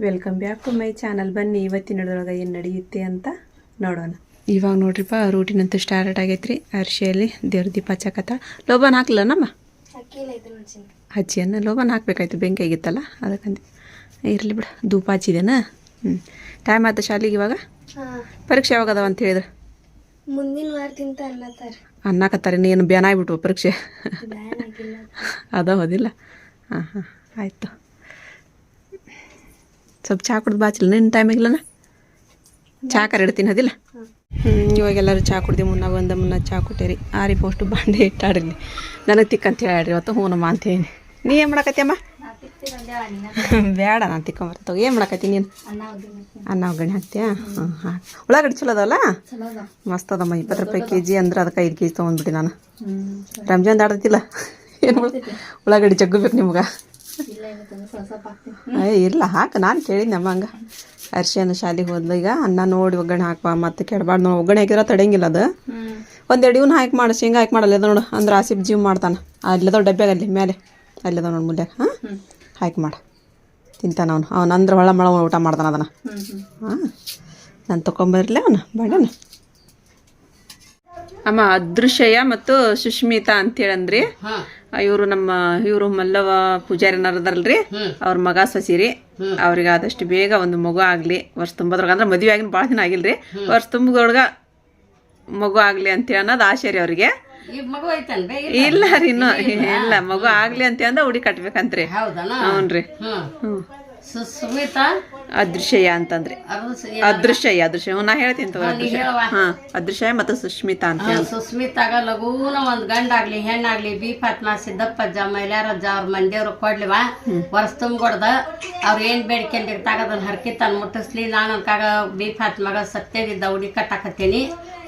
Welcome back to my channel ಬನ್ನಿ ಇವತ್ತಿನೊಳಗೆ ಏನು ನಡೆಯುತ್ತೆ ಅಂತ ನೋಡೋಣ. ಇವಾಗ ನೋಡ್ರಿಪ್ಪ ರೂಟಿನ್ ಅಂತ ಸ್ಟಾರ್ಟ್ ಆಗೈತ್ರಿ. ಅರ್ಶಿಯಲ್ಲಿ ದೇವ್ರ ದೀಪ ಹಚ್ಚಕತ್ತ. ಲೋಬನ್ ಹಾಕ್ಲ ನಮ್ಮ ಹಚ್ಚಿಯನ್ನ ಲೋಬನ್ ಹಾಕ್ಬೇಕಾಯ್ತು ಬೆಂಕಿ ಆಗಿತ್ತಲ್ಲ ಅದಕ್ಕಂದು ಇರಲಿ ಬಿಡ ಧೂಪ ಹಚ್ಚಿದೇನ? ಹ್ಞೂ ಟೈಮ್ ಆಯ್ತು ಶಾಲೆಗೆ ಇವಾಗ? ಪರೀಕ್ಷೆ ಯಾವಾಗ ಅದಾವ ಅಂತ ಹೇಳಿದ್ರೆ? ಮುಂದಿನ ವಾರದಿಂದ ಅನ್ನತ್ತಾರ. ಅನ್ನಕತ್ತಾರೆ ನೀನು ಬ್ಯಾನ್ ಆಗಿಬಿಟ್ವು ಪರೀಕ್ಷೆ. ಅದ ಹೋದಿಲ್ಲ. ಹಾಂ ಹಾಂ ಆಯಿತು. ಸ್ವಲ್ಪ ಚಹಾ ಕುಡ್ದು ಬಾಚಿಲ್ಲ ನಿನ್ನ ಟೈಮಿಗಿಲ್ಲನ ಚಹಾ ಕರೆ ಇಡ್ತೀನಿ ಅದಿಲ್ಲ ಹ್ಞೂ ಇವಾಗ ಎಲ್ಲರೂ ಚಹಾ ಕುಡ್ದು ಮುನ್ನ ಬಂದ ಮುನ್ನ ಚಹಾ ಕೊಟ್ಟೇರಿ. ಆರಿ ಪೋಸ್ಟ್ ಬಾಂಡೆ ಇಟ್ಟಾಡ್ರಿ ನನಗೆ ತಿಕ್ಕಂತ ಹೇಳ್ರಿ ಇವತ್ತು ಹ್ಞೂನಮ್ಮ ಅಂತ ಹೇಳಿ. ನೀ ಏನು ಮಾಡಕತ್ತೀಯಮ್ಮ ಬೇಡ ನಾನು ತಿಕ್ಕೊಂಬರ್ತವ ಏನು ಮಾಡಕತ್ತಿ ನೀನು? ಅನ್ನ ಒಗ್ಗರಣೆ ಹಾಕ್ತೀಯಾ? ಹಾಂ ಹಾಂ ಉಳ್ಳಾಗಡ್ಡಿ ಚಲೋ ಅದಲ್ಲ? ಮಸ್ತ್ ಅದಮ್ಮ ಇಪ್ಪತ್ತು ರೂಪಾಯಿ ಕೆ ಜಿ ಅಂದ್ರೆ ಅದಕ್ಕೆ ಐದು ಕೆ ಜಿ ತೊಗೊಂಡ್ಬಿಟ್ಟು ನಾನು. ರಂಜಾನ್ ದಾಡತಿಲ್ಲ ಏನು ಉಳ್ಳಾಗಡ್ಡಿ ಜಗ್ಗು ಬೇಕು ನಿಮ್ಗೆ. ಏ ಇಲ್ಲ ಹಾಕ. ನಾನು ಕೇಳಿದ್ನಮ್ಮ ಹಂಗೆ. ಅರ್ಶಿನ ಶಾಲೆಗೆ ಹೋದ್ಲ. ಈಗ ಅನ್ನ ನೋಡಿ ಒಗ್ಗರಣೆ ಹಾಕುವ ಮತ್ತೆ ಕೆಡಬಾರ್ದು ನೋಡಿ. ಒಗ್ಗರಣೆ ಹಾಕಿದ್ರೆ ತಡೆಯಂಗಿಲ್ಲ ಅದು. ಒಂದೆರಡು ಇವ್ನ ಹಾಕಿ ಮಾಡು ಶೇಂಗಾ ಹಾಕಿ ಮಾಡಲ್ಲ. ಅದು ನೋಡು ಅಂದ್ರೆ ಆಸಿಪ್ ಜೀವ್ ಮಾಡ್ತಾನೆ. ಅಲ್ಲದ ಡಬ್ಬ್ಯಾಗ ಅಲ್ಲಿ ಮೇಲೆ ಅಲ್ಲದ ನೋಡಿ ಮುಲ್ಯಾಗ. ಹಾಂ? ಹಾಕಿ ಮಾಡ. ತಿಂತಾನ ಅವನು. ಅವ್ನು ಅಂದ್ರೆ ಹೊಳ ಮಳ ಊಟ ಮಾಡ್ತಾನೆ ಅದನ್ನ. ಹಾಂ? ನಾನು ತೊಗೊಂಬರ್ಲಿ ಅವನು ಬಾಡನ ಅಮ್ಮ ಅದೃಶ್ಯ ಮತ್ತು ಸುಷ್ಮಿತಾ ಅಂತೇಳಂದ್ರಿ. ಇವರು ನಮ್ಮ ಇವರು ಮಲ್ಲವ ಪೂಜಾರಿ ಪೂಜಾರಿನರದಲ್ರಿ ಅವ್ರ ಮಗ ಸಸಿರಿ. ಅವ್ರಿಗೆ ಆದಷ್ಟು ಬೇಗ ಒಂದು ಮಗು ಆಗ್ಲಿ ವರ್ಷ ತುಂಬದ್ರೊಳಗ ಅಂದ್ರೆ ಮದುವೆ ಆಗಿನ ಭಾಳ ದಿನ ಆಗಿಲ್ರಿ. ವರ್ಷ ತುಂಬದೊಳಗ ಮಗು ಆಗ್ಲಿ ಅಂತ ಅನ್ನೋದು ಆಸೆ ರೀ ಅವ್ರಿಗೆ. ಇಲ್ಲ. ರೀ ಇನ್ನು. ಇಲ್ಲ ಮಗು ಆಗ್ಲಿ ಅಂತ ಅಂದ ಹುಡಿ ಕಟ್ಬೇಕಂತ್ರಿ. ಹ್ಞೂನ್ರಿ. ಹ್ಮ್. ಹ್ಞೂ ಸು- ಸುಮಿತಾ? ಅದೃಶ್ಯ ಅಂತಂದ್ರೆ. ಅದೃಶಯ ಅದೃಶ್ಯ ನಾ ಹೇಳ್ತೀನಿ ತಗೋ ಅದೃಶ್ಯ. ಹಾ ಅದೃಶ್ಯ ಮತ್ತು ಸುಷ್ಮಿತಾ ಅಂತ ಹಾ, ಸುಸ್ಮಿತಾಗ ಲಘೂನ ಒಂದ್ ಗಂಡಾಗ್ಲಿ ಹೆಣ್ಣಾಗ್ಲಿ ಬಿ ಫಾತ್ಮಾ ಸಿದ್ದಪ್ಪಜ್ಜ ಮೈಲಾರಜ್ಜ ಅವ್ರ ಮಂದಿಯವ್ರು ಕೊಡ್ಲಿವ. ವರ್ಷ ತುಂಬಿಕೊಡ್ದ. ಅವ್ರ ಏನ್ ಬೇಡಿಕೆಂದಿರ್ತಾಗ ಅದನ್ನ ಹರ್ಕಿ ತನ್ ಮುಟ್ಟಿಸ್ಲಿ. ನಾನು ಕಾಗ ಬಿ ಫಾತ್ಮಾಗ ಸತ್ಯದಿದ್ದ ಹುಡಿ ಕಟ್ಟಾಕತ್ತೀನಿ.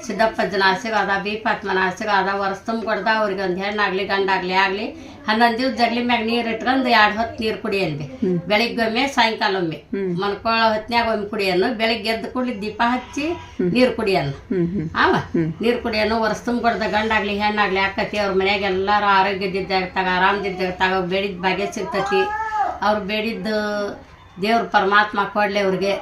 ಸಿದ್ದಪ್ಪಜ್ಜನ ಆಶೀರ್ವಾದ ಬಿ ಫಾತ್ಮನ ಆಶೀರ್ವಾದ ವರ್ಷ ತುಂಬಿಕೊಡ್ದ. ಅವ್ರಿಗೆ ಒಂದ್ ಹೆಣ್ಣಾಗ್ಲಿ ಗಂಡಾಗ್ಲಿ ಆಗ್ಲಿ. ಹನ್ನೊಂದ್ ದಿವ್ಸ ಜಗ್ಲಿ ಮ್ಯಾಗ ನೀರ್ ಇಟ್ಕೊಂಡ್ ಎರಡ್ ಹೊತ್ತು ನೀರ್ ಸಾಯಂಕಾಲ ಬೆಳಿಗ್ಗೊಮ್ಮೆ ಸಾಯಂಕಾಲೊಮ್ಮೆ. ಮನ್ಕೊಳ್ಳೋ ಹೊತ್ನ್ಯಾಗ ಒಮ್ಮೆ ಕುಡಿಯನ್ನು ಬೆಳಗ್ಗೆ ಎದ್ದು ಕೂಡಲಿ ದೀಪ ಹಚ್ಚಿ ನೀರು ಕುಡಿಯನ್ನು ಹ್ಮ್ ನೀರು ಆವ ನೀರು ಕುಡಿಯೋನು ವರ್ಷ ತುಂಬಿಕೊಡ್ದ ಗಂಡಾಗ್ಲಿ ಹೆಣ್ಣಾಗ್ಲಿ ಅಕ್ಕತಿ ಅವ್ರ ಮನ್ಯಾಗ ತಗ ಆರಾಮ ಆರಾಮದಿದ್ದಾಗ್ತಾಗ ಬೇಡಿದ ಭಾಗ್ಯ ಸಿಗ್ತತಿ. ಅವ್ರು ಬೇಡಿದ್ದು ದೇವ್ರ ಪರಮಾತ್ಮ ಕೊಡ್ಲಿ ಅವ್ರಿಗೆ.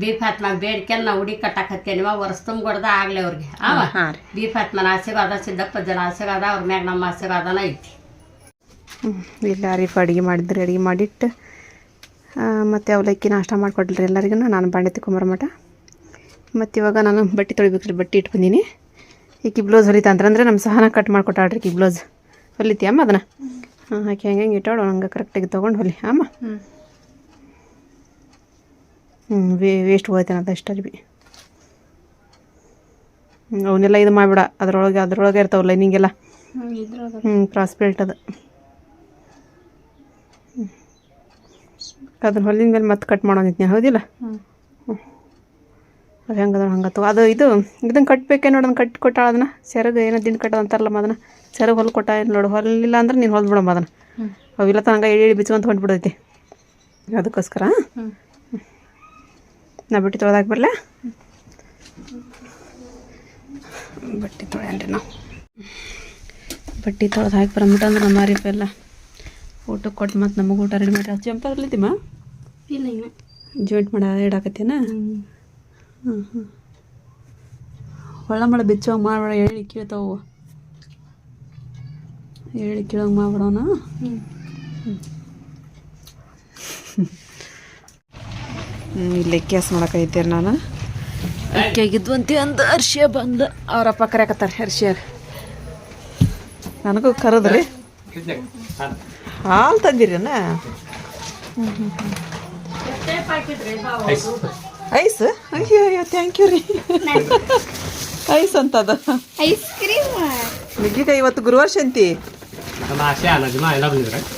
ಬಿ ಫಾತ್ಮ ಬೇಡ್ಕೆನ್ ನಾವು ಹುಡಿ ಕಟ್ಟಾಕತ್ತೇನಿವ ವರ್ಷ ತುಂಬಿಕೊಡ್ದ ಆಗ್ಲಿ ಅವ್ರಿಗೆ. ಆವ ರೀ. ಬಿ ಫಾತ್ಮನ ಆಶೀರ್ವಾದ ಸಿದ್ದಪ್ಪ ಜನ ಆಶೀರ್ವಾದ ಅವ್ರ ಮ್ಯಾಗ ನಮ್ಮ ಆಶೀರ್ವಾದನ ಐತಿ. ಹ್ಮ್. ಇಲ್ಲ ರೀಫ್ ಅಡುಗೆ ಮಾಡಿದ್ರೆ ಅಡುಗೆ ಮಾಡಿಟ್ಟು ಮತ್ತು ಅವಲಕ್ಕಿ ನಾಷ್ಟ ಮಾಡಿಕೊಡ್ರಿ ಎಲ್ಲರಿಗೂ ನಾನು ಬಾಂಡೆ ಮಠ ಮತ್ತು ಇವಾಗ ನಾನು ಬಟ್ಟೆ ತೊಳಿಬೇಕ್ರಿ ಬಟ್ಟೆ ಇಟ್ಟು ಬಂದೀನಿ ಈಕಿ ಬ್ಲೌಸ್ ಹೊಲಿತಾ ಅಂದ್ರೆ ನಮ್ಮ ಸಹನ ಕಟ್ ಮಾಡಿಕೊಟ್ಟಾಳ್ರಿ ಈಕಿ ಬ್ಲೌಸ್. ಹೊಲಿತಿ ಅಮ್ಮ ಅದನ್ನು? ಹಾಂ ಹಾಕಿ ಹಂಗೆ ಹಂಗೆ ಇಟ್ಟಾಳು ಹಂಗೆ ಕರೆಕ್ಟಾಗಿ ತೊಗೊಂಡು ಹೊಲಿ. ಅಮ್ಮ ಹ್ಞೂ ವೇ ವೇಸ್ಟ್ ಹೋಗ್ತೇನೆ ಅಷ್ಟೇ ಬಿ. ಅವನ್ನೆಲ್ಲ ಇದು ಮಾಡಿಬಿಡ. ಅದ್ರೊಳಗೆ ಅದ್ರೊಳಗೆ ಇರ್ತಾವಲ್ಲ ಲೈನಿಂಗೆಲ್ಲ ಹ್ಞೂ ಕ್ರಾಸ್ ಬೆಲ್ಟ್ ಅದು. ಅದನ್ನ ಹೊಲಿದ ಮೇಲೆ ಮತ್ತೆ ಕಟ್ ಮಾಡೋದಿತ್ತು ಹೌದಿಲ್ಲ? ಹ್ಞೂ ಅದು ಹೆಂಗದ ಹಂಗೆ ತಗೋ. ಅದು ಇದು ಇದನ್ನ ಕಟ್ಬೇಕೇ ನೋಡು ಅದನ್ನು ಕಟ್ಟಿ ಕೊಟ್ಟಾಳ ಅದನ್ನ? ಸೆರಗ ಏನೋ ದಿನ ಕಟ್ಟೋದು ಅಂತಾರಲ್ಲಮ್ಮ ಅದನ್ನ ಸೆರಗ ಹೊಲ್ ಕೊಟ್ಟ ನೋಡು ಹೊಲಿಲ್ಲ ಅಂದ್ರೆ ನೀನು ಹೊಲ್ದು ಬಿಡಮ್ಮ ಅದನ್ನು ಅವಿಲ್ಲ ಹಂಗೆ ಎಳಿ ಎಳಿ ಅಂತ ಹೊಂಟ್ಬಿಡೈತಿ. ಅದಕ್ಕೋಸ್ಕರ? ನಾ ಬಟ್ಟೆ ತೊಳೆದಾಗ ಬರಲೇ? ಬಟ್ಟೆ ತೊಳೆಯನ್ರಿ ನಾವು. ಬಟ್ಟೆ ತೊಳೆದು ಹಾಕಿ ಬಂದ್ಬಿಟ್ಟು ಅಂದ್ರೆ ನಮ್ಮ ಮಾರಿಪ ಎಲ್ಲ ಊಟಕ್ಕೆ ಕೊಟ್ಟು ಮತ್ತು ನಮಗೆ ಊಟ ರೆಡಿ ಮಾಡಿ ಜಂಪರ್ ಇರ್ಲಿತ್ತಿಮ್ಮ ಇಲ್ಲ ಇಲ್ಲ. ಜಾಯಿಂಟ್ ಮಾಡ ಇಡಾಕತ್ತೇನ ಹ್ಞೂ ಹ್ಞೂ ಒಳ್ಳೆ ಮಳೆ ಬಿಚ್ಚೋ ಮಾಡಬೇಡ ಹೇಳಿ ಕೇಳ್ತಾವು. ಹೇಳಿ ಕೇಳೋಂಗೆ ಮಾಡ್ಬಿಡೋಣ ಇಲ್ಲಿ ಕ್ಯಾಸ್ ಮಾಡಕೈತೇರಿ ನಾನು. ಅಕ್ಕಿಯಾಗಿದ್ವು ಅಂತ ಅಂದ ಹರ್ಷಿಯ ಬಂದ. ಅವರಪ್ಪ ಕರೆಯಕತ್ತಾರೆ ಹರ್ಷಿಯಾಗ ನನಗೂ ಕರೆದ್ರಿ. ಹಾಲು ತಂದಿರೇನ? ಐಸ್? ಅಯ್ಯೋ ಅಯ್ಯೋ ಥ್ಯಾಂಕ್ ಯು ರೀ. ಐಸ್ ಅಂತ ಅದ ಐಸ್ ಕ್ರೀಮ್ ನಿಗ್ಗಿಗ ಇವತ್ತು ಗುರುವಾರ ಶಾಂತಿ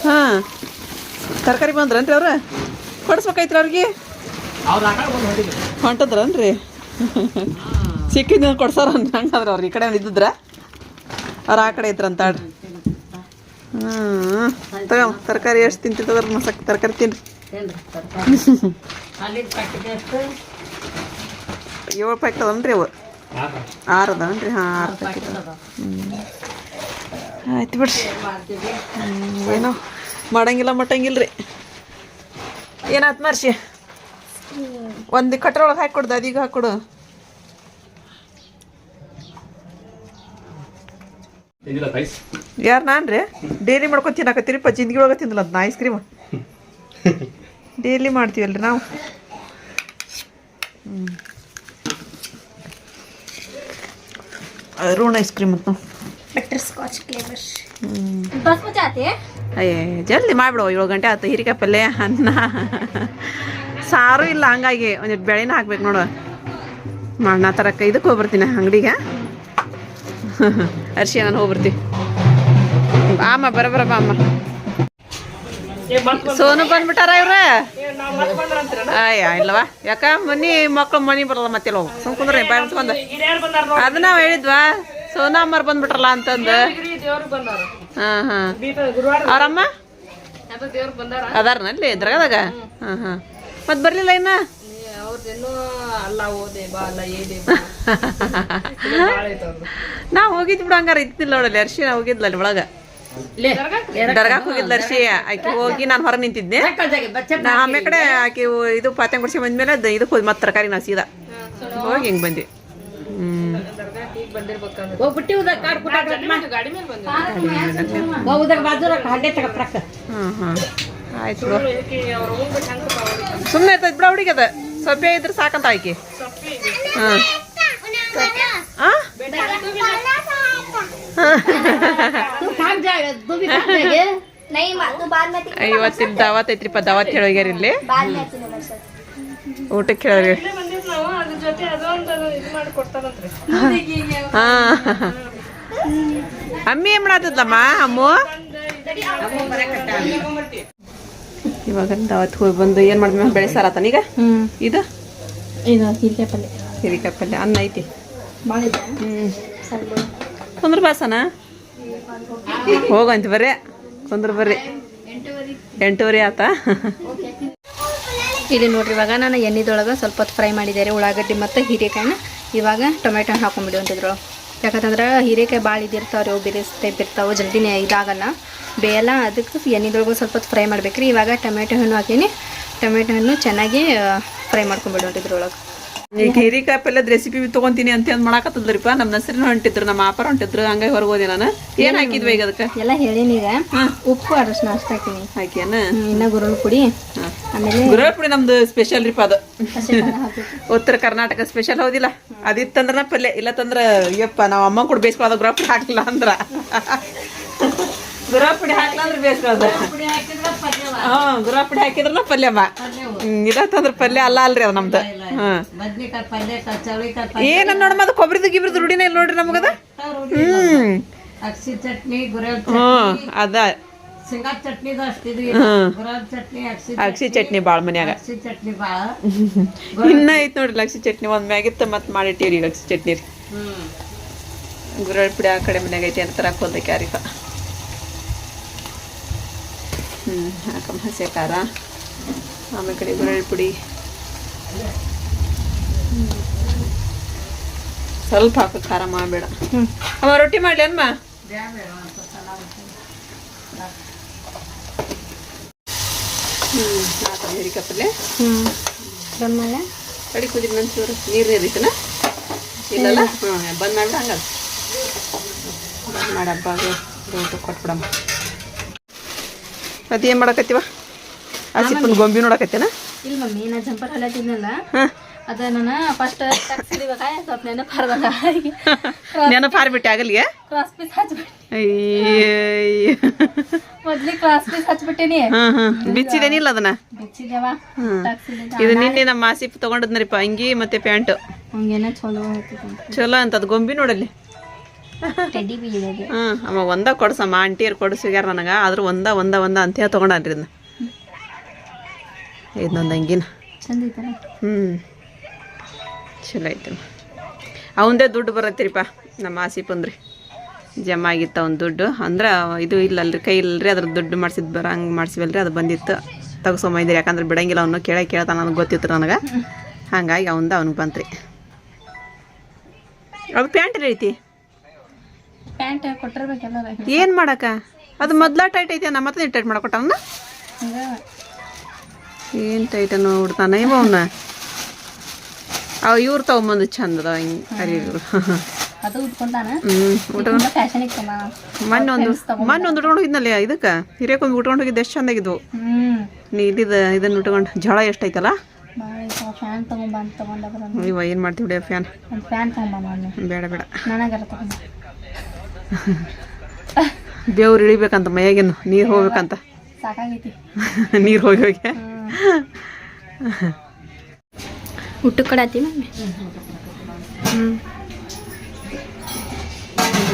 ಹಾಂ. ತರಕಾರಿ ಬಂದ್ರನ್ರಿ ಅವ್ರ? ಕೊಡಿಸ್ಬೇಕಾಯ್ತ್ರ ಅವ್ರಿಗೆ? ಹೊಂಟದ್ರನ್ರಿ? ಸಿಕ್ಕಿದ್ ಕೊಡ್ಸಾರ ಹಂಗಾದ್ರೆ ಅವ್ರು ಈ ಕಡೆ ಇದ್ದಿದ್ರ? ಅವ್ರು ಆ ಕಡೆ ಇದ್ರಂತ ಆಡ್ರಿ ಹ್ಞೂ ತಗೋ ತರಕಾರಿ ಎಷ್ಟು ತಿಂತಿದ್ರ ಮಸಕ್ ತರಕಾರಿ ತಿನ್ರಿ. ಏಳು ಪ್ಯಾಕೆಟ್ ಅದನ್ರಿ ಅವು. ಆರು. ಅದನ್ರಿ ಹಾಂ ಆರು ಪ್ಯಾಕೆಟ್. ಆಯ್ತು ಬಿಡ್ರಿ. ಏನೋ ಮಾಡಂಗಿಲ್ಲ ಮಟ್ಟಂಗಿಲ್ಲ ರೀ ಏನಾಯ್ತು ಮರ್ಸಿ ಒಂದು ಕಟ್ರೊಳಗೆ ಹಾಕೊಡ್ದು ಅದೀಗ ಹಾಕೊಡು ಐಸ್ ಯಾರು ನಾನ್ ರೀ ಡೈಲಿ ಮಾಡ್ಕೊಂಡು ತಿನ್ನಕತ್ತೀರಿ ಪ ಜಿಂದಗಿ ಒಳಗೆ ತಿಂದಿಲ್ಲ ಅದನ್ನ ಐಸ್ ಕ್ರೀಮ್ ಡೈಲಿ ಮಾಡ್ತೀವಲ್ರಿ ನಾವು. ಅರುಣ್ ಐಸ್ ಕ್ರೀಮ್ ಅಂತ ಬಟರ್ ಅಯ್ಯೇ ಜಲ್ದಿ ಮಾಡಿಬಿಡು ಏಳು ಗಂಟೆ ಆಯ್ತು ಹೀರಿಕಾಯಿ ಪಲ್ಲೆ ಅನ್ನ. ಸಾರು ಇಲ್ಲ ಹಂಗಾಗಿ ಒಂದಿಟ್ಟು ಬೆಳೆನ ಹಾಕ್ಬೇಕು ನೋಡು. ಮಾಡೋಣ ತರಕ್ಕೆ ಇದಕ್ಕೆ ಹೋಗ್ಬರ್ತೀನಿ ಅಂಗಡಿಗೆ. ಅರ್ಶಿ ನಾನು ಹೋಗ್ಬರ್ತೀವಿ ಆಮ ಬರಬರ ಬಾಮ ಸೋನು ಬಂದ್ಬಿಟ್ಟಾರ ಇವ್ರ? ಅಯ್ಯ ಇಲ್ಲವಾ? ಯಾಕ? ಮನಿ ಮಕ್ಳು ಮನಿ ಬರಲ್ಲ ಮತ್ತೆ ಸುಮ್ ಕುಂದ್ರಿ, ಬಾಯ್ ಮುಚ್ಕೊಂಡ ಅದ ನಾವು ಹೇಳಿದ್ವಾ? ಸೋನಾ ಅಮ್ಮರ್ ಬಂದ್ಬಿಟ್ರಲ್ಲ ಅಂತಂದು. ಅವ್ರಮ್ಮ? ಅದಾರನಲ್ಲಿ ಇದ್ರಾಗದಾಗ ಹಾ ಹಾ. ಮತ್ ಬರ್ಲಿಲ್ಲ ಇನ್ನ? ನಾ ಹೋಗಿದ್ ಬಿಡು ಹಂಗಾರ ಇದ್ದಿಲ್ಲ ನೋಡಲ್ಲಿ ಅರ್ಶಿ ನಾ ಹೋಗಿದ್ಲ ಅಲ್ಲಿ ಒಳಗ. ದರ್ಗಾಕ್ ಹೋಗಿದ್ಲ ದರ್ಶಿ ಆಕಿ ಹೋಗಿ ನಾನು ಹೊರ ನಿಂತಿದ್ದೆ. ನಾ ಆಮೇಲೆ ಕಡೆ ಆಕಿ ಇದು ಪಾತ್ರೆ ಗುಡ್ಸಿ ಬಂದ್ಮೇಲೆ ದ- ಇದಕ್ಕೆ ಹೋದ್ ಮತ್ತೆ ತರಕಾರಿ ನಾ ಸೀದಾ. ಹೋಗಿ ಹಿಂಗ್ ಬಂದ್ವಿ. ಹ್ಮ್. ಹೋಗ್ಬಿಟ್ಟು ಉದಕ್ ಕಾಡ್ ಕುಟಾಕ್ ಹ್ಮ್ ಹ್ಮ್. ಆಯ್ತು ಬಿಡು. ಸುಮ್ಮನೆ ಇರ್ತೈತಿ ಬಿಡ ಹುಡುಗಿ ಅದ. ಸೊಪ್ಪೆ ಇದ್ರೆ ಸಾಕಂತ ಆಕಿ ಹಾಂ. ಆ? तू ಇವತ್ತಿನ ದಾವತ್ ಐತ್ರಿಪ್ಪ ದಾವತ್ ಹೇಳೋಗ್ಯಾರ ಇಲ್ಲಿ. ಊಟಕ್ಕೆ ಹೇಳಿ ಅಮ್ಮಿ ಏನ್ ಮಾಡತ್ತಮ್ಮ ಅಮ್ಮು? ಇವಾಗ ದಾವತ್ ಹೋಗಿ ಬಂದು ಏನ್ ಮಾಡಿದ್ಮೇಲೆ ಬೆಳೆ ಸಾರತಾನ ಈಗ? ಇದು? ಇದು ಹೀರಿಕಾಯಿ ಪಲ್ಯ. ಹೀರಿಕಾಯಿ ಪಲ್ಯ ಅನ್ನ ಐತಿ. ಹ್ಮ್. ತೊಂದ್ರೆ ಬಾಸನಾ ಹೋಗಂತ ಬರ್ರಿ, ಕುಂದ್ರ ಬರ್ರಿ. ಎಂಟೂವರೆ ಆತ. ಇಲ್ಲಿ ನೋಡ್ರಿ, ಇವಾಗ ನಾನು ಎಣ್ಣೆದೊಳಗೆ ಸ್ವಲ್ಪ ಹೊತ್ತು ಫ್ರೈ ಮಾಡಿದ್ದಾರೆ ಉಳ್ಳಾಗಡ್ಡಿ ಮತ್ತು ಹೀರೆಕಾಯಿನ. ಇವಾಗ ಟೊಮೆಟೊ ಹಾಕೊಂಡ್ಬಿಡುವಂತಿದ್ರು ಯಾಕಂತಂದ್ರೆ ಹೀರೆಕಾಯಿ ಭಾಳ ಇದಿರ್ತಾವ್ರಿ ಅವು ಬೇರೆ ಟೈಪ್ ಇರ್ತಾವೆ ಜಲ್ದಿನೇ ಇದಾಗಲ್ಲ. ಬೇಯಲ್ಲ, ಅದಕ್ಕೆ ಎಣ್ಣೆದೊಳಗೆ ಸ್ವಲ್ಪ ಹೊತ್ತು ಫ್ರೈ ಮಾಡ್ಬೇಕ್ರಿ. ಇವಾಗ ಟೊಮೆಟೊ ಹಣ್ಣು ಹಾಕೀನಿ. ಟೊಮೆಟೊ ಹಣ್ಣು ಚೆನ್ನಾಗಿ ಫ್ರೈ ಮಾಡ್ಕೊಂಡ್ಬಿಡುವಂತಿದ್ರು ಒಳಗೆ. ಈಗ ಪಲ್ಲದ ಪಲ್ಯದ ರೆಸಿಪಿ ತಗೊಂತೀನಿ ಅಂತ ಅಂದ್ ಮಾಡಾಕತ್ತದ್ರಿಪ್ಪ. ನಮ್ಮ ನಸರಿನ ಹೊಂಟಿದ್ರು ನಮ್ಮ ಆಪರ ಹೊಂಟಿದ್ರು ಹಂಗಾಗಿ ಹೊರಗೋದಿ ನಾನು. ಏನ್ ಹಾಕಿದ್ವಿ ಈಗ ಅದಕ್ಕೆ? ಎಲ್ಲ ಹೇಳಿನಿ ಈಗ. ಉಪ್ಪು ಅರಶಿನ ಅಷ್ಟು ಹಾಕಿನಿ. ಹಾಕ್ಯಾನ? ಇನ್ನ ಗುರುಳ್ ಪುಡಿ. ಆಮೇಲೆ ಗುರುಳ್ ಪುಡಿ ನಮ್ದು ಸ್ಪೆಷಲ್ ರೀಪ ಅದು. ಉತ್ತರ ಕರ್ನಾಟಕ ಸ್ಪೆಷಲ್ ಹೌದಿಲ್ಲ. ಅದಿತ್ತಂದ್ರ ಪಲ್ಯ ತಂದ್ರ ಯಪ್ಪ ನಾವ್ ಅಮ್ಮ ಕೂಡ ಬೇಯಿಸ್ಕೊಳ್ಳೋದು ಗುರುಳ್ ಪುಡಿ ಹಾಕಿಲ್ಲ ಅಂದ್ರ. ಗುರಾಪ್ ಪುಡಿ ಹಾಕ್ಲ ಅಂದ್ರೆ ಬೇಯಿಸ್ಕೊಳ್ಳೋದು ಹಾ ಪುಡಿ ಹಾಕಿದ್ರ ಪಲ್ಯ ಇಲ್ಲತ್ತಂದ್ರ ಪಲ್ಯ ಅಲ್ಲ ಅಲ್ರಿ ಅದು ನಮ್ದು. ಹಾಂ ಏನು ನೋಡಮ್ಮ ಅದು ಕೊಬ್ಬರಿದು ಗಿಬ್ರದ್ದು ರೂಢಿನೇ ಇಲ್ಲ ನೋಡ್ರಿ ನಮಗದ? ಹ್ಮ್. ಅಕ್ಷಿ ಚಟ್ನಿ ಹ್ಮ್ ಅದ. ಅಕ್ಷಿ ಚಟ್ನಿ ಬಾಳ ಮನ್ಯಾಗ. ಇನ್ನ ಐತ್ ನೋಡ್ರಿ ಲಕ್ಷಿ ಚಟ್ನಿ ಒಂದ್ ಮ್ಯಾಗಿತ್ತು ಮತ್ ಮಾಡಿಟ್ಟಿರಿ ಲಕ್ಷಿ ಚಟ್ನಿ ರೀ. ಗುರಳ್ ಪುಡಿ ಆ ಕಡೆ ಮನ್ಯಾಗ ಐತಿ ಅಂತ ತರಕ್ ಹೋದ ಕ್ಯಾರಿಕ ಹ್ಞೂ ಹಾಕಮ್ಮ ಹಸಿ ಖಾರ. ಆಮೇಲೆ ಕಡೆ ಬೆಳ್ಳುಳ್ಳಿ ಪುಡಿ. ಸ್ವಲ್ಪ ಹಾಕು ಖಾರ ಮಾಡಬೇಡ. ಅಮ್ಮ ರೊಟ್ಟಿ ಮಾಡಲಿ ಅಮ್ಮ? ಹ್ಞೂ ಹಾಕಮ್ಮ ಹಿರಿಕಾಯಿ ಪಲ್ಯ ಹ್ಞೂ ಬಂದ್ ಮೇಲೆ? ಕಡಿ ಕುದಿರಿ ನಂಚೂರು. ಚೂರು ನೀರು ಇರಿತನ ಇಲ್ಲಲ್ಲ? ಹ್ಞೂ ಬಂದ್ ಮಾಡ್ಬಿಡ ಹಂಗಲ್ಲ. ಬಂದ್ ಮಾಡಪ್ಪ ಊಟ ಕೊಟ್ಬಿಡಮ್ಮ. ಅದೇನು ಮಾಡಕತ್ತೀವ? ಆ ಸಿಪ್ಪನ್ ಗೊಂಬಿ ನೋಡಕತ್ತೇನ? ಇಲ್ಲ ಮಮ್ಮಿ ನಾ ಜಂಪರ್ ಹೊಲತ್ತಿದ್ನಲ್ಲ ಅದ ನಾನು ಫಸ್ಟ್ ತಗ್ಸಿದಿವಾಗ ಸ್ವಲ್ಪ ನೆನಪು ಹರ್ದಾಗ ನೆನಪು ಹಾರ್ಬಿಟ್ಟೆ ಆಗಲಿಗೆ? Cross piece ಹಚ್ಬಿಟ್ಟು. ಮೊದ್ಲಿಗೆ ಕ್ರಾಸ್ ಪೀಸ್ ಹಚ್ಬಿಟ್ಟೇನಿ ಬಿಚ್ಚಿದೇನಿಲ್ಲ ಅದನ್ನ ಬಿಚ್ಚಿದೇವ ಇದು ನಿನ್ನೆ ನಮ್ಮ ಆಸಿಪ್ ತೊಗೊಂಡದ್ನರಿಪ್ಪ ಅಂಗಿ ಮತ್ತೆ ಪ್ಯಾಂಟ್ ಹಂಗೇನ ಚಲೋ ಚಲೋ ಅಂತ ಅದು ಗೊಂಬಿ ನೋಡಲ್ಲಿ ಇದೆ. ಅಮ್ಮ ಒಂದ ಕೊಡ್ಸಮ್ಮ. ಆಂಟಿಯರ್ ಕೊಡಿಸ್ಯಾರ ನನಗೆ. ಆದ್ರೆ ಒಂದ ಒಂದ ಒಂದ ಅಂತ ಹೇಳಿ ತೊಗೊಂಡನ್ರಿ ಇದನ್ನ ಇದನ್ನೊಂದು ಅಂಗಿನ. ಹ್ಞೂ ಚಲೋ ಐತಮ್ಮ. ಅವಂದೇ ದುಡ್ಡು ಬರತ್ತೀರಿಪ್ಪ ನಮ್ಮ ಆಸಿಪಂದ್ರಿ ಜಮಾ ಆಗಿತ್ತು ಅವ್ನ ದುಡ್ಡು. ಅಂದ್ರೆ ಇದು ಇಲ್ಲಲ್ರಿ ಕೈ ಇಲ್ಲರಿ ಅದ್ರ ದುಡ್ಡು ಮಾಡ್ಸಿದ್ ಬರ ಹಂಗೆ ಮಾಡಿಸಿವಲ್ರಿ ಅದು ಬಂದಿತ್ತು. ತಗಸ್ಕೊಂಬಂದಿರಿ ಯಾಕಂದ್ರೆ ಬಿಡಂಗಿಲ್ಲ ಅವನು ಕೇಳೇ ಕೇಳ್ತಾನ ನನಗೆ ಗೊತ್ತಿತ್ತು ನನಗೆ. ಹಂಗಾಗಿ ಅವಂದ ಅವ್ನಿಗೆ ಬಂತ್ರಿ. ಅದು ಪ್ಯಾಂಟ್ ಐತಿ? ಪ್ಯಾಂಟ್ ಕೊಟ್ಟಿರ್ಬೇಕೆಲ್ಲ ಏನು ಮಾಡಕ ಅದು ಮೊದ್ಲ ಟೈಟ್ ಐತೆ ನಮ್ಮ ಮತ್ತೆ ಟೈಟ್ ಮಾಡ್ಕೊಟ್ಟವನ್ನ ಏನ್ ಏನು ಅನ್ನೋ ಉಡ್ತಾನ ಇವ ಅವನ್ನ ಅವ ಇವ್ರು ತೊಗೊಂಬಂದು ಚಂದ ಅದಾವ ಹಿಂಗೆ ಅದು ಮೊನ್ನೆ ಒಂದು ಮೊನ್ನೆ ಒಂದು ಉಟ್ಕೊಂಡು ಹೋಗಿದ್ನಲ್ಲ ಇದಕ್ಕೆ? ಉಟ್ಕೊಂಡು ಹೋಗಿದ್ದು ಎಷ್ಟು ಚಂದಾಗಿದ್ವು? ನೀ ಇಲ್ಲಿದ ಇದನ್ನು ಉಟ್ಕೊಂಡು ಜಳ ಎಷ್ಟೈತಲ್ಲ ಫ್ಯಾನ್ ತಗೊಂಬ ಅಂತ ತಗೊಂಡ ಬರೋದು ಇವ ಏನು ಮಾಡ್ತೀವಿ ಬಿಡಿ ಫ್ಯಾನ್ ಫ್ಯಾನ್ ತಗೊಂಬ ಮಮ್ಮಿ ಬೇಡ ಬೇಡ. ಬೇವ್ರು ಇಳಿಬೇಕಂತ ಮೈಯಾಗೇನು ನೀರು ಹೋಗ್ಬೇಕಂತ. ಸಾಕಾಗೈತಿ. ನೀರು ಹೋಗಿ ಹೋಗಿ. ಊಟ ಕೊಡತ್ತಿ ಮಮ್ಮಿ?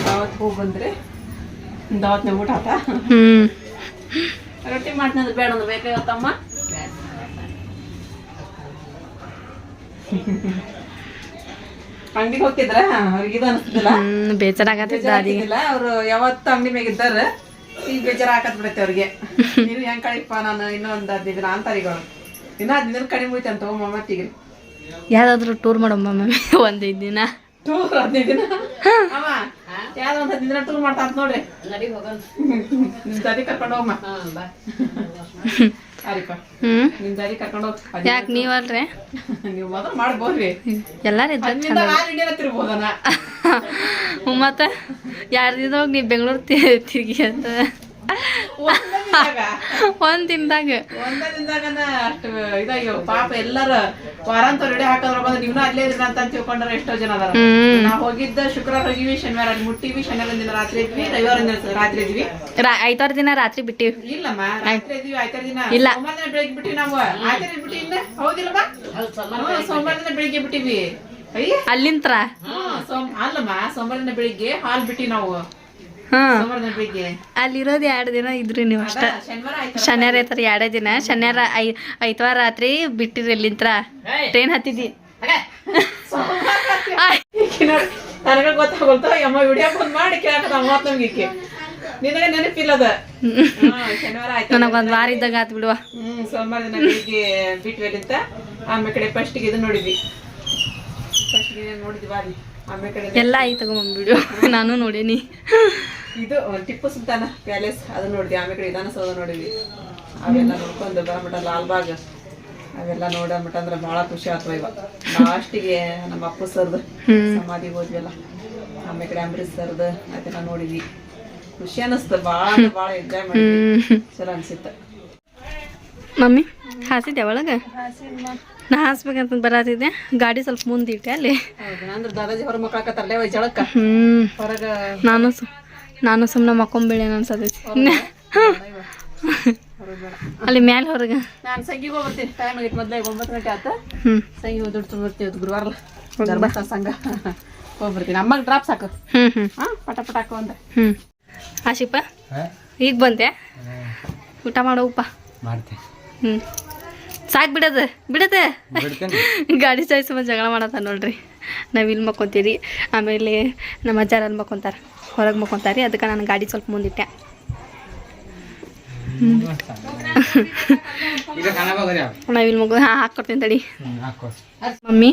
ದಾವತ್ ಹೋಗಿ ಬಂದ್ರೆ. ದಾವತ್ನೆ ಊಟ ಆತ? ಹ್ಮ್. ರೊಟ್ಟಿ ಮಾಡ್ತೀನಿ ಬೇಡ ಅಂದ್ರೆ. ಬೇಕಾಗತ್ತಮ್ಮ? ಅಂಗಡಿಗೆ ಹೋಗ್ತಿದ್ರ? ಅವ್ರಿಗೆ ಇದು ಅನಿಸ್ತಿಲ್ಲ ಬೇಜಾರಾಗ್ತಿದ್ದಿಲ್ಲ ಅವ್ರು ಯಾವತ್ತು ಅಂಗಡಿ ಮ್ಯಾಗ ಇದ್ದಾರ. ಈಗ ಬೇಜಾರ ಹಾಕತ್ ಬಿಡತ್ತೆ ಅವ್ರಿಗೆ. ನೀನು ಹೆಂಗ್ ಕಳಿಪ್ಪ ನಾನು ಇನ್ನೂ ಒಂದ್ ಹದಿನೈದು ದಿನ ಅಂತಾರೀಗ ಇನ್ನ ಹದಿನೈದು ದಿನ ಕಡಿಮೆ ಹೋಯ್ತು ಅಂತ ಹೋಗಮ್ಮ ಮತ್ತಿಗೆ ಯಾವ್ದಾದ್ರು ಟೂರ್ ಮಾಡಮ್ಮ ಮಮ್ಮಿ ಒಂದೈದು ದಿನ. ಟೂರ್ ಹದಿನೈದು ದಿನ? ಅಮ್ಮ ಯಾವ್ದೋ ಒಂದ್ ಹದಿನೈದು ದಿನ ಟೂರ್ ಮಾಡ್ತಾ ಅಂತ ನೋಡ್ರಿ. ನಡಿ ಹೋಗೋಣ. ಕರ್ಕೊಂಡು ಹೋಗಮ್ಮ ಯಾಕೆ ನೀವಲ್ರಿ? ನೀವು ಮೊದಲು ಮಾಡ್ಬೋದ್ರಿ. ಎಲ್ಲಾರು ಇದ್ರ ಮತ್ತೆ? ದಿನದಾಗ ನೀವು ಬೆಂಗಳೂರು ತಿರುಗಿ ಅಂತ? ಒಂದ್ ದಿನದಾಗ ಒಂದೇ ದಿನದಾಗನ ಅಷ್ಟು ಇದಾಗ್ಯವ ಪಾಪ ಎಲ್ಲಾರ ವಾರಾಂತ ರೆಡಿ ಹಾಕದ್ರ ಬಂದ್ರೆ ನೀವ್ನ ಅಲ್ಲೇ ಇದ್ರ ಅಂತ ತಿಳ್ಕೊಂಡ್ರ ಎಷ್ಟೋ ಜನ ಅದಾರ. ನಾವ್ ಹೋಗಿದ್ದ ಶುಕ್ರವಾರ ಹೋಗಿವಿ ಶನಿವಾರ ಅಲ್ಲಿ ಮುಟ್ಟಿವಿ ಶನಿವಾರ ದಿನ ರಾತ್ರಿ ಇದ್ವಿ ರವಿವಾರ ದಿನ ರಾತ್ರಿ ಇದ್ವಿ. ಐತಾರು ದಿನ ರಾತ್ರಿ ಬಿಟ್ಟಿವಿ. ಇಲ್ಲಮ್ಮ ರಾತ್ರಿ ಇದ್ವಿ ಆಯ್ತಾರ ದಿನ. ಇಲ್ಲ. ಸೋಮವಾರ ದಿನ ಬೆಳಿಗ್ಗೆ ಬಿಟ್ಟಿವಿ ನಾವು. ಆಯ್ತಾರ ಬಿಟ್ಟಿ ಇಲ್ಲ ಹೌದಿಲ್ಲಮ್ಮ? ಸೋಮವಾರ ದಿನ ಬೆಳಿಗ್ಗೆ ಬಿಟ್ಟಿವಿ. ಅಲ್ಲಿಂತ್ರ? ಅಲ್ಲಮ್ಮ ಸೋಮವಾರ ದಿನ ಬೆಳಿಗ್ಗೆ ಹಾಲ್ ಬಿಟ್ಟಿ ನಾವು. ಅಲ್ಲಿರೋದು ಎರಡು ದಿನ ಇದ್ರಿ ನೀವು ಅಷ್ಟ. ಶನಿವಾರ ಐತಾರ ಎರಡೇ ದಿನ. ಶನಿವಾರ ಐ ಐತವಾರ ರಾತ್ರಿ ಬಿಟ್ಟಿರಿ ಇಲ್ಲಿಂತ್ರ. ಟ್ರೈನ್ ಹತ್ತಿದ್ದಿ. ನನಗೆ ಗೊತ್ತಾಗೋಲ್ತ ಯಮ್ಮ ವಿಡಿಯೋ ಫೋನ್ ಮಾಡಿ ಕೇಳಕತ್ತ ಮಾತ್ ನಮ್ಗೆ ನಿನಗೆ ನೆನಪಿಲ್ಲ ಅದ ಹಾ, ಶನಿವಾರ ಆಯ್ತು ನನಗೊಂದ್ ವಾರ ಇದ್ದಾಗ ಆತ್ ಬಿಡುವ. ಹ್ಮ್ ಸೋಮವಾರ ದಿನ ಬೆಳಿಗ್ಗೆ ಬಿಟ್ವಿ ಅಲ್ಲಿಂದ ಆಮೇಲೆ ಕಡೆ ಫಸ್ಟ್ ಇದು ನೋಡಿದ್ವಿ. ಫಸ್ಟ್ ನೋಡಿದ್ವಿ ಬಾರಿ ಎಲ್ಲ ಆಯ್ತು ತಗೊಂಬಂದ್ಬಿಡು ಬಿಡು. ನಾನು ನೋಡೀನಿ. ಇದು ಟಿಪ್ಪು ಸುಲ್ತಾನ ಪ್ಯಾಲೇಸ್ ಅದನ್ನ ನೋಡಿದ್ವಿ. ಆಮೇಲೆ ಕಡೆ ವಿಧಾನಸೌಧ ನೋಡಿದ್ವಿ. ಅವೆಲ್ಲ ನೋಡ್ಕೊಂಡು ಬರಮಟ ಲಾಲ್ಬಾಗ್. ಅವೆಲ್ಲ ನೋಡಮಟ ಅಂದ್ರೆ ಭಾಳ ಖುಷಿ ಆಯ್ತು ಇವಾಗ. ಲಾಸ್ಟಿಗೆ ನಮ್ಮ ಅಪ್ಪ ಸರ್ದು ಸಮಾಧಿ ಹೋದ್ವಲ್ಲ. ಆಮೇಲೆ ಕಡೆ ಅಂಬರೀಶ್ ಸರ್ದು ಅದೆಲ್ಲ ನೋಡಿದ್ವಿ. ಖುಷಿ ಅನಿಸ್ತು. ಭಾಳ ಭಾಳ ಎಂಜಾಯ್ ಮಾಡಿದ್ವಿ. ಚಲೋ ಅನಿಸಿತ್ತು. ಮಮ್ಮಿ ಹಾಸಿದ್ದೆ ಒಳಗ? ನಾ ಹಾಸ್ಬೇಕಂತ ಬರತ್ತಿದ್ದೆ ಗಾಡಿ ಸ್ವಲ್ಪ ಮುಂದಿಟ್ಟೆ ಅಲ್ಲಿ. ಹ್ಮ್. ನಾನು ನಾನು ಸುಮ್ಮನೆ ಮಕ್ಕೊಂಬೇಳೆ ಅನ್ಸತೈತಿ ಅಲ್ಲಿ ಮ್ಯಾಲ ಹೊರಗ. ನಾನು ಸಂಗಿಗೆ ಹೋಗ್ಬರ್ತೀನಿ. ಟೈಮ್ ಆಗೈತೆ ಮೊದಲೇ ಒಂಬತ್ತು ಗಂಟೆ ಆತ. ಹ್ಮ್. ಸಂಗಿ ಹೋಗಿ ದುಡ್ಡು ಬರ್ತೀವಿ ಅದು ಗುರುವಾರ ಧರ್ಮಸ್ಥಳ ಸಂಘ. ಹೋಗ್ಬರ್ತೀನಿ. ಅಮ್ಮಗೆ ಡ್ರಾಪ್ ಸಾಕು. ಹ್ಮ್ ಹ್ಞೂ ಹಾಂ ಪಟ ಪಟ ಹಾಕೋ ಅಂದೆ ಹ್ಮ್. ಆಶಿಪ ಈಗ ಬಂದೆ. ಊಟ ಮಾಡೋವಪ್ಪ ಮಾಡ್ತೀನಿ. ಹ್ಮ್. ಸಾಕ್ ಬಿಡೋದು ಬಿಡದೆ. ಗಾಡಿ ಸಾಯಿಸ ಸಂಬಂಧ ಜಗಳ ಮಾಡತ್ತ ನೋಡ್ರಿ. ನಾವು ಇಲ್ಲಿ ಮಕ್ಕೊಂತೀರಿ ಆಮೇಲೆ ನಮ್ಮ ಅಜ್ಜಾರ ಅಲ್ಲಿ ಮಕ್ಕೊಂತಾರ ಹೊರಗೆ ಮಕ್ಕೊಂತಾರಿ ಅದಕ್ಕೆ ನಾನು ಗಾಡಿ ಸ್ವಲ್ಪ ಮುಂದಿಟ್ಟೆ. ನಾವು ಇಲ್ಲಿ ಮಗು ಹಾಂ ಹಾಕ್ಕೊಡ್ತೀನಿ ತಡಿ. ಮಮ್ಮಿ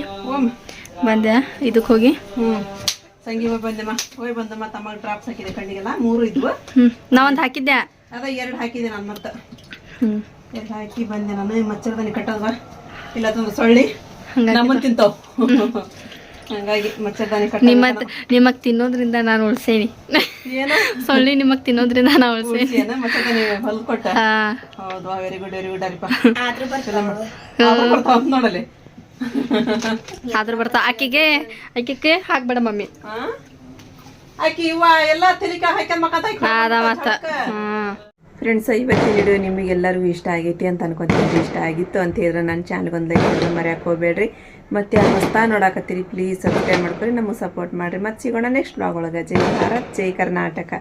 ಬಂದೆ ಇದಕ್ಕೆ ಹೋಗಿ. ಹ್ಞೂ ಸಂಗಿ ಹೋಗಿ ಬಂದೆಮ್ಮ ಹೋಗಿ ಬಂದಮ್ಮ ತಮ್ಮಗೆ ಡ್ರಾಪ್ಸ್ ಹಾಕಿದೆ ಕಣ್ಣಿಗೆಲ್ಲ ಮೂರು ಇದ್ವು. ಹ್ಞೂ ನಾವೊಂದು ಹಾಕಿದ್ದೆ ಅದ ಎರಡು ಹಾಕಿದೆ ನಾನು ಮತ್ತೆ. ಹ್ಞೂ ಎರಡು ಹಾಕಿ ಬಂದೆ ನಾನು? ಮಚ್ಚರ್ದನಿ ಸೊಳ್ಳಿ. ನಮ್ಮನ್ನ ತಿಂತಾವ್ ಹಂಗಾಗಿ ಮಚ್ಚರದಾನಿ ಕಟ್ಟ ನಿಮ್ಮತ್ ನಿಮಗೆ ತಿನ್ನೋದ್ರಿಂದ ನಾನು ಉಳ್ಸೇನಿ. ಏನೋ? ಸೊಳ್ಳಿ ನಿಮಗೆ ತಿನ್ನೋದ್ರಿಂದ ನಾನು ಉಳ್ಸೇನಿ. ಏನ ಮಚ್ಚರದಾನಿ ಹೊಲ್ದು ಕೊಟ್ಟ? ಹಾಂ. ಹೌದು ವೆರಿ ಗುಡ್ ವೆರಿ ಗುಡ್ ಅರಿಪ. ಆದ್ರೂ ಬರ್ತಾವ ನೋಡಲಿ ಆದ್ರೂ ಬರ್ತಾ ಆಕಿಗೆ ಆಕಿಗೆ ಹಾಕ್ಬೇಡ ಮಮ್ಮಿ. ಹಾ? ಆಕಿ ಇವ ಎಲ್ಲ ತೆಲಿಕ ಹಾಕ್ಯಂಡ್ ಮಕ್ಕ ಅದ ಮತ್ತ ಹ್ಮ್ ಫ್ರೆಂಡ್ಸ್ ಇವತ್ತಿನ ವಿಡಿಯೋ ನಿಮಗೆಲ್ಲರಿಗೂ ಇಷ್ಟ ಆಗೈತಿ ಅಂತ ಅನ್ಕೊತೀನಿ ಇಷ್ಟ ಆಗಿತ್ತು ಅಂತ ಹೇಳಿದ್ರೆ ನನ್ನ ಚಾನಲ್ಗೆ ಒಂದು ಲೈಕ್ ಮರ್ಯಾಕೆ ಹೋಗ್ಬೇಡ್ರಿ. ಮತ್ತೆ ಯಾರು ಹೊಸ್ತಾ ನೋಡಾಕತ್ತೀರಿ ಪ್ಲೀಸ್ ಸಬ್ಸ್ಕ್ರೈಬ್ ಮಾಡ್ಕೊರಿ ನಮಗೆ ಸಪೋರ್ಟ್ ಮಾಡಿರಿ. ಮತ್ತೆ ಸಿಗೋಣ ನೆಕ್ಸ್ಟ್ ಬ್ಲಾಗ್ ಒಳಗೆ. ಜೈ ಭಾರತ್, ಜೈ ಕರ್ನಾಟಕ.